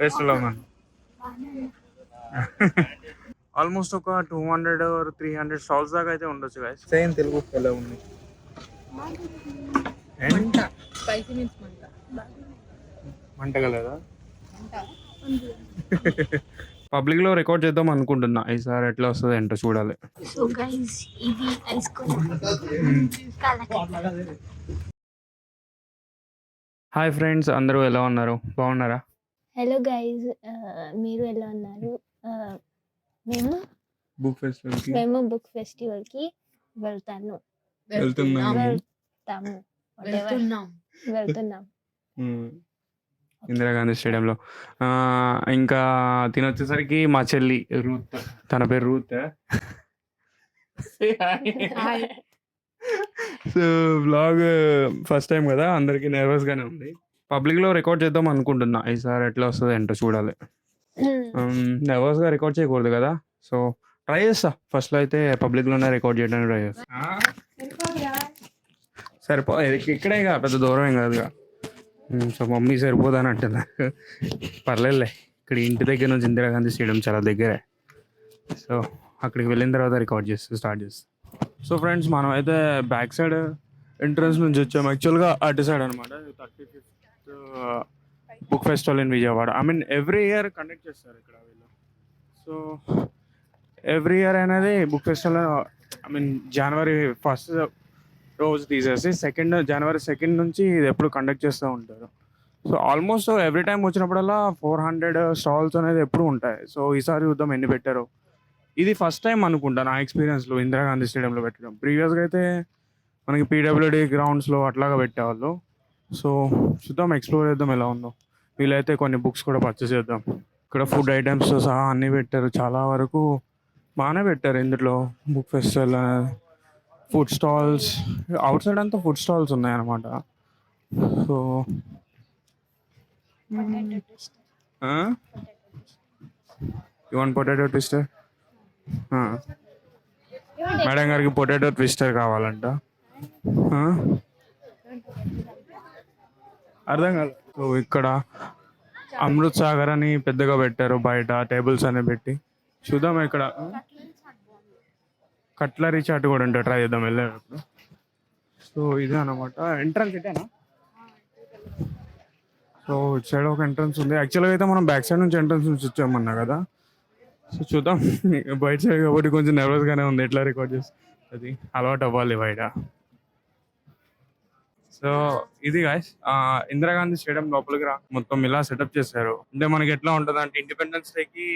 ఫెస్ట్లో మనం ఆల్మోస్ట్ ఒక two hundred three hundred stalls దాకా అయితే ఉండొచ్చు గాయస్ సేమ్ తెలుగు ఎలా ఉంది. మంట. మంటగలేదా పబ్లిక్ లో రికార్డ్ చేద్దాం అనుకుంటున్నా. ఈసారి ఎట్లా వస్తుంది ఏంటో చూడాలి. సో గైస్ ఇది ఐస్ క్రీమ్ హాయ్ ఫ్రెండ్స్ అందరూ ఎలా ఉన్నారు? బాగున్నారా? హలో గైస్ మీరు ఎలా ఉన్నారు? Uh, మేము బుక్ ఫెస్టివల్కి మేము బుక్ ఫెస్టివల్కి వెళ్తాను. వెళ్తున్నాము. వెళ్తాము. వెళ్తున్నాం. వెళ్తున్నాం. ఇందిరాగాంధీ స్టేడియంలో. ఆ, ఇంకా తిని వచ్చేసరికి మా చెల్లి రూత్ తన పేరు Ruth so blog first time కదా? అందరికి నర్వస్ గానే ఉంది. పబ్లిక్లో రికార్డ్ చేద్దాం అనుకుంటున్నా. ఈసారి ఎట్లా వస్తుంది ఏంటో చూడాలి. నర్వస్గా రికార్డ్ చేయకూడదు కదా. సో ట్రై చేస్తా. ఫస్ట్లో అయితే పబ్లిక్లోనే రికార్డ్ చేయడానికి ట్రై చేస్తా. సరిపో ఇక- ఇక్కడే ఇక పెద్ద దూరం ఏం కాదుగా. ఉమ్, సో మమ్మీ సరిపోదని అంటున్నా పర్లేదులే. ఇక్కడ ఇంటి దగ్గర నుంచి ఇందిరాగాంధీ స్టేడియం చాలా దగ్గరే. సో అక్కడికి వెళ్ళిన తర్వాత రికార్డ్ చేస్తూ స్టార్ట్ చేస్తాం. సో ఫ్రెండ్స్ మనం అయితే బ్యాక్ సైడ్ ఎంట్రన్స్ నుంచి వచ్చాము యాక్చువల్గా అటు సైడ్ అనమాట thirty fifth book festival in Vijayawada. I mean every year conduct చేస్తారు ఇక్కడ వీళ్ళు. సో ఎవ్రీ ఇయర్ అనేది book festival I mean January first రోజు తీసేసి సెకండ్ జనవరి సెకండ్ నుంచి ఇది ఎప్పుడు కండక్ట్ చేస్తూ ఉంటారు. సో ఆల్మోస్ట్ ఎవ్రీ టైం వచ్చినప్పుడల్లా ఫోర్ హండ్రెడ్ స్టాల్స్ అనేది ఎప్పుడు ఉంటాయి. సో ఈసారి చూద్దాం ఎన్ని పెట్టారు. ఇది ఫస్ట్ టైం అనుకుంటా నా ఎక్స్పీరియన్స్లో ఇందిరాగాంధీ స్టేడియంలో పెట్టడం. ప్రీవియస్గా అయితే మనకి పీడబ్ల్యూడి గ్రౌండ్స్లో అట్లాగా పెట్టేవాళ్ళు. సో చూద్దాం ఎక్స్ప్లోర్ చేద్దాం ఎలా ఉందో. వీలైతే కొన్ని బుక్స్ కూడా పర్చేస్ చేద్దాం. ఇక్కడ ఫుడ్ ఐటమ్స్తో సహా అన్నీ పెట్టారు. చాలా వరకు బాగానే పెట్టారు ఇందులో. Book festival food stalls outside అంతా ఫుడ్ స్టాల్స్ ఉన్నాయి అన్నమాట so one potato twister madam గారికి పొటాటో ట్విస్టర్ కావాలంట? అర్థం కాదు సో ఇక్కడ అమృత్ సాగర్ అని పెద్దగా పెట్టారు బయట టేబుల్స్ అని పెట్టి. చూద్దాం ఇక్కడ? కట్లరీ చాట్ కూడా ఉంటాయి ట్రై చేద్దాం వెళ్ళేటప్పుడు. సో ఇదే అనమాట ఎంట్రన్స్ ఇటేనా? సో ఇటు సైడ్ ఒక ఎంట్రన్స్ ఉంది. యాక్చువల్గా అయితే మనం బ్యాక్ సైడ్ నుంచి ఎంట్రన్స్ నుంచి వచ్చామన్నా కదా? సో చూద్దాం. బయట సైడ్ కాబట్టి కొంచెం నెర్వస్గానే ఉంది. ఎట్లా రికార్డ్ చేసి? అది అలవాటు అవ్వాలి బయట. సో ఇది గాయస్ ఇందిరాగాంధీ స్టేడియం లోపలికి రా. మొత్తం ఇలా సెటప్ చేశారు. అంటే మనకి ఎట్లా ఉంటుంది అంటే ఇండిపెండెన్స్ డే కి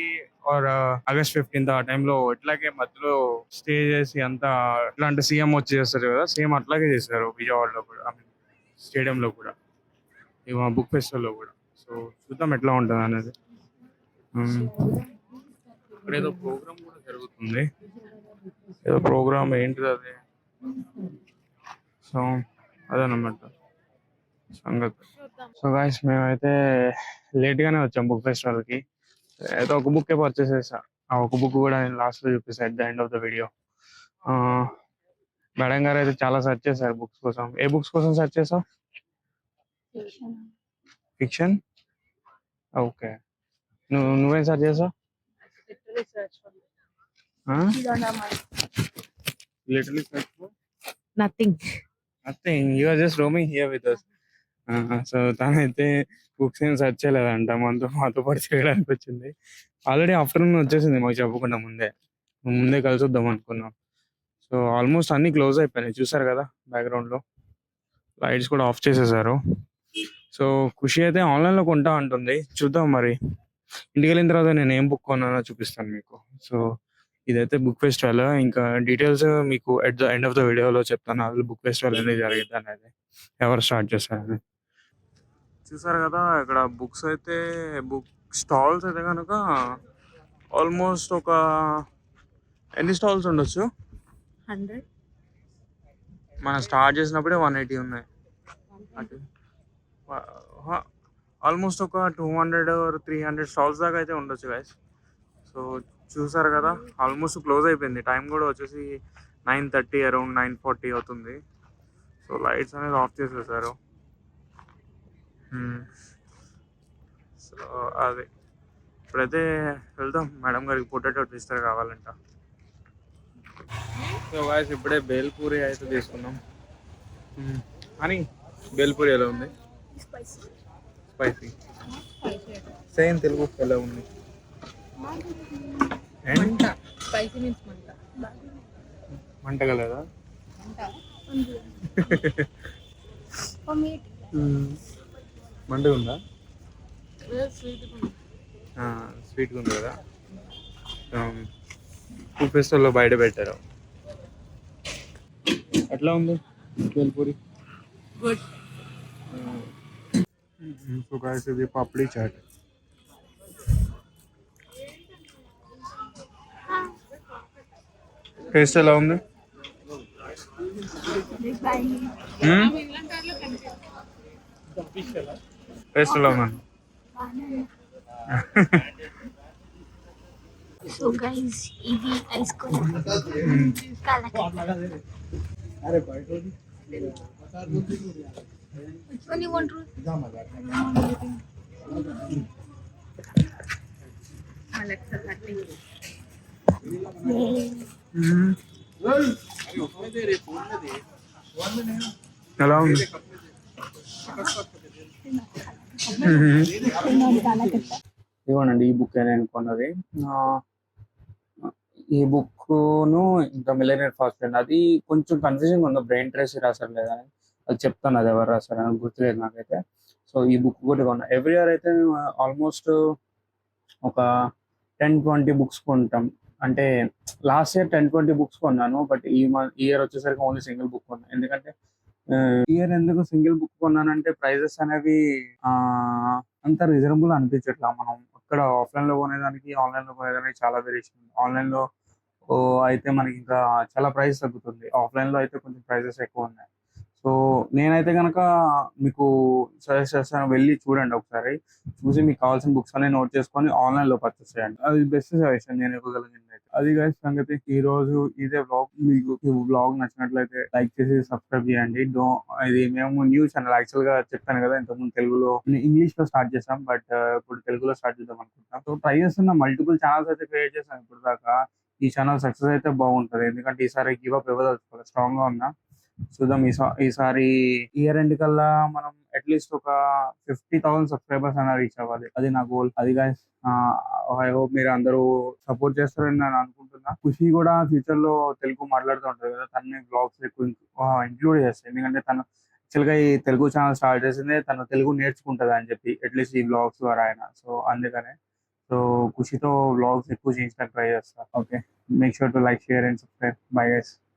ఆర్ ఆగస్ట్ ఫిఫ్టీన్త్ ఆ టైంలో ఎట్లాగే మధ్యలో స్టే చేసి అంతా ఎట్లా అంటే సీఎం వచ్చి చేస్తారు కదా సేమ్ అట్లాగే చేశారు విజయవాడలో కూడా ఐ మీన్ స్టేడియంలో కూడా. ఇవ బుక్ ఫెస్టివల్లో కూడా. సో చూద్దాం ఎట్లా ఉంటుంది అనేది. Hmm. ఇక్కడ ఏదో ప్రోగ్రామ్ కూడా జరుగుతుంది. ఏదో ప్రోగ్రామ్ ఏంటిది అది? సో అదనమాట సంగతి. సో గాయస్ మేమైతే లేట్ గానే వచ్చాం బుక్ ఫెస్టివల్కి. అయితే ఒక బుక్ పర్చేస్ చేసా. ఆ ఒక బుక్ కూడా నేను లాస్ట్లో చూపిస్తా at the end of the video madam గారు అయితే చాలా సెర్చ్ చేశారు బుక్స్ కోసం. ఏ బుక్స్ కోసం సెర్చ్ చేసావు? ఫిక్షన్ ఓకే నువ్వు నువ్వేం సెర్చ్ చేసావు? Literally search nothing nothing you are just roaming here with us so తనైతే బుక్స్ ఏం సెర్చ్ చేయలేదంట. మనతో మాతో పాటు చేయడానికి వచ్చింది. ఆల్రెడీ ఆఫ్టర్నూన్ వచ్చేసింది మాకు చెప్పకుండా ముందే. ముందే కలిసి వద్దాం అనుకున్నాం. సో ఆల్మోస్ట్ అన్ని క్లోజ్ అయిపోయినాయి. చూసారు కదా బ్యాక్గ్రౌండ్లో? లైట్స్ కూడా ఆఫ్ చేసేసారు. సో ఖుషి అయితే ఆన్లైన్లో కొంటా అంటుంది. చూద్దాం మరి. ఇంటికి వెళ్ళిన తర్వాత నేను ఏం బుక్ కొన్నానో చూపిస్తాను మీకు. సో ఇదైతే బుక్ ఫెస్టివల్. ఇంకా డీటెయిల్స్ మీకు at the end of the వీడియోలో చెప్తాను. అసలు బుక్ ఫెస్టివల్ అనేది జరిగింది అనేది. ఎవరు స్టార్ట్ చేశారని చూసారు కదా ఇక్కడ బుక్స్ అయితే బుక్ స్టాల్స్ అయితే కనుక ఆల్మోస్ట్ ఒక ఎన్ని స్టాల్స్ ఉండొచ్చు? హండ్రెడ్. మనం స్టార్ట్ చేసినప్పుడే వన్ ఎయిటీ ఉన్నాయి. ఆల్మోస్ట్ ఒక two hundred three hundred stalls దాకా అయితే ఉండొచ్చు గైస్ సో చూసారు కదా? ఆల్మోస్ట్ క్లోజ్ అయిపోయింది. టైం కూడా వచ్చేసి nine thirty around nine forty అవుతుంది. సో లైట్స్ అనేది ఆఫ్ చేసేసారు. సో సో అది. ఇప్పుడైతే వెళ్దాం. మేడం గారికి పొటాటో ట్విస్టర్ కావాలంట. సో గాయస్ ఇప్పుడే బేల్పూరి అయితే తీసుకున్నాం. అని బేల్పూరి ఎలా ఉంది? స్పైసీ సేమ్ తెలుగు ఎలా ఉంది? మంట. స్పైసీ మీన్స్ మంట. మంటగా ఉందా. స్వీట్ స్వీట్గా ఉంది కదా. ఫుడ్ ఫెస్టివల్లో బయట పెట్టారు? ఎట్లా ఉంది బేల్పూరి సో గాయస్ ఇది పప్డీ చాట్. టేస్ట్ ఎలా ఉంది? టేస్ట్ ఎలా ఉంది? సో గైస్ ఇది ice cream. Which one you want to? Alexa thirty ఎలా ఉంది? ఇదిగోనండి ఈ బుక్ నేను కొన్నది. ఈ బుక్ను ఇంకా మిలేనియర్ ఫాస్ట్ ఫ్రెండ్ అది కొంచెం కన్ఫ్యూజింగ్ ఉంది. బ్రెయిన్ ట్రేస్ రాశారు లేదా అది చెప్తాను అది ఎవరు రాశారు అని. గుర్తులేదు నాకైతే. సో ఈ బుక్ కూడా కొన్నా. ఎవ్రీ ఇయర్ అయితే ఆల్మోస్ట్ ఒక టెన్ ట్వంటీ బుక్స్ కొంటాం. అంటే last year ten twenty books కొన్నాను బట్ ఈ ఇయర్ వచ్చేసరికి ఓన్లీ సింగిల్ బుక్ కొన్నాను ఎందుకంటే ఇయర్ ఎందుకు సింగిల్ బుక్ కొన్నానంటే ప్రైజెస్ అనేవి ఆ, అంత రీజనబుల్ అనిపించట్లా మనం. అక్కడ ఆఫ్లైన్లో కొనేదానికి ఆన్లైన్లో కొనేదానికి చాలా వేరియేషన్ ఆన్లైన్లో అయితే మనకి ఇంకా చాలా ప్రైస్ తగ్గుతుంది. ఆఫ్లైన్లో అయితే కొంచెం ప్రైజెస్ ఎక్కువ ఉన్నాయి. సో నేనైతే కనుక మీకు సజెస్ట్ చేస్తాను వెళ్ళి చూడండి ఒకసారి. చూసి మీకు కావాల్సిన బుక్స్ అన్ని నోట్ చేసుకొని ఆన్లైన్లో పర్చేస్ చేయండి. అది బెస్ట్ సజెషన్ నేను ఇవ్వగలిగింది అయితే. అది కాదు సంగతి ఈ రోజు ఇదే బ్లాగ్ మీకు బ్లాగ్ నచ్చినట్లయితే లైక్ చేసి సబ్స్క్రైబ్ చేయండి. డో ఇది మేము న్యూ ఛానల్ యాక్చువల్గా చెప్పాను కదా ఇంతకుముందు తెలుగులో ఇంగ్లీష్లో స్టార్ట్ చేసాం బట్ ఇప్పుడు తెలుగులో స్టార్ట్ చేద్దాం అనుకుంటున్నాం. సో ట్రై చేస్తున్న మల్టిపుల్ ఛానల్స్ అయితే క్రియేట్ చేసాం ఇప్పుడు దాకా ఈ ఛానల్ సక్సెస్ అయితే బాగుంటది. ఎందుకంటే ఈసారి గివ్ అప్ ఇవ్వదలుచుకోవాలి స్ట్రాంగ్గా ఉన్నా. చూద్దాం. ఈసా- ఈసారి ఇయర్ ఎండ్ కల్లా మనం అట్లీస్ట్ ఒక ఫిఫ్టీ థౌసండ్ సబ్స్క్రైబర్స్ అన్న రీచ్ అవ్వాలి. అది నా గోల్ అది guys ఐ హోప్ మీరు అందరూ సపోర్ట్ చేస్తారని నేను అనుకుంటున్నా. ఖుషి కూడా ఫ్యూచర్లో తెలుగు మాట్లాడుతూ ఉంటుంది కదా తనని బ్లాగ్స్ ఎక్కువ ఇంక్లూడ్ చేస్తాయి ఎందుకంటే తను యాక్చువల్గా ఈ తెలుగు ఛానల్ స్టార్ట్ చేసిందే తను తెలుగు నేర్చుకుంటది అని చెప్పి అట్లీస్ట్ ఈ బ్లాగ్స్ ద్వారా ఆయన సో అందుకనే. సో ఖుషితో బ్లాగ్స్ ఎక్కువ చేయించడానికి ట్రై చేస్తా. Okay make sure to like share and subscribe bye guys